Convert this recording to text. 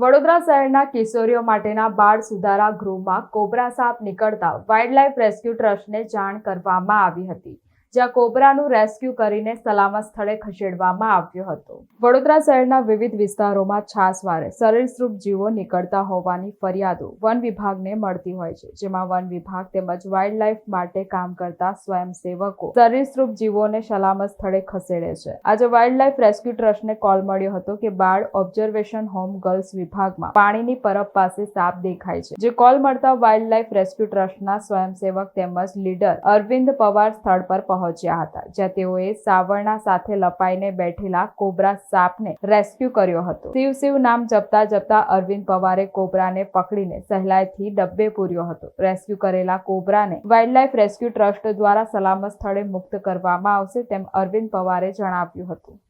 વડોદરા શહેરના કિશોરીઓ માટેના બાળ સુધારા ગૃહમાં કોબરા સાપ નીકળતા વાઇલ્ડલાઇફ રેસ્ક્યુ ટ્રસ્ટને જાણ કરવામાં આવી હતી. જ્યાં કોબરાનું રેસ્ક્યુ કરીને સલામત સ્થળે ખસેડવામાં આવ્યો હતો. વડોદરા શહેરના વિવિધ વિસ્તારોમાં છાસવારે સરીસૃપ જીવો નીકળતા હોવાની ફરિયાદો વન વિભાગને મળતી હોય છે, જેમાં વન વિભાગ તેમજ વાઇલ્ડલાઇફ માટે કામ કરતા સ્વયંસેવકો સરીસૃપ જીવોને સલામત સ્થળે ખસેડે છે. આજે વાઇલ્ડલાઇફ રેસ્ક્યુ ટ્રસ્ટને કોલ મળ્યો હતો કે બાળ ઓબ્ઝર્વેશન હોમ ગર્લ્સ વિભાગમાં પાણીની પરબ પાસે સાપ દેખાય છે, જે કોલ મળતા વાઇલ્ડ લાઇફ રેસ્ક્યુ ટ્રસ્ટના સ્વયંસેવક તેમજ લીડર અરવિંદ પવાર સ્થળ પર પહોંચ્યા હતા, જ્યાં તેઓએ સાવરણા સાથે લપાઈને બેઠેલા કોબરા સાપને રેસ્ક્યુ કર્યો હતો. શિવ શિવ નામ જપતા જપતા અરવિંદ પવારે કોબરાને પકડીને સહેલાઈથી ડબ્બે પૂર્યો હતો. રેસ્ક્યુ કરેલા કોબરાને વાઇલ્ડલાઇફ રેસ્ક્યુ ટ્રસ્ટ દ્વારા સલામત સ્થળે મુક્ત કરવામાં આવશે તેમ અરવિંદ પવારે જણાવ્યું હતું.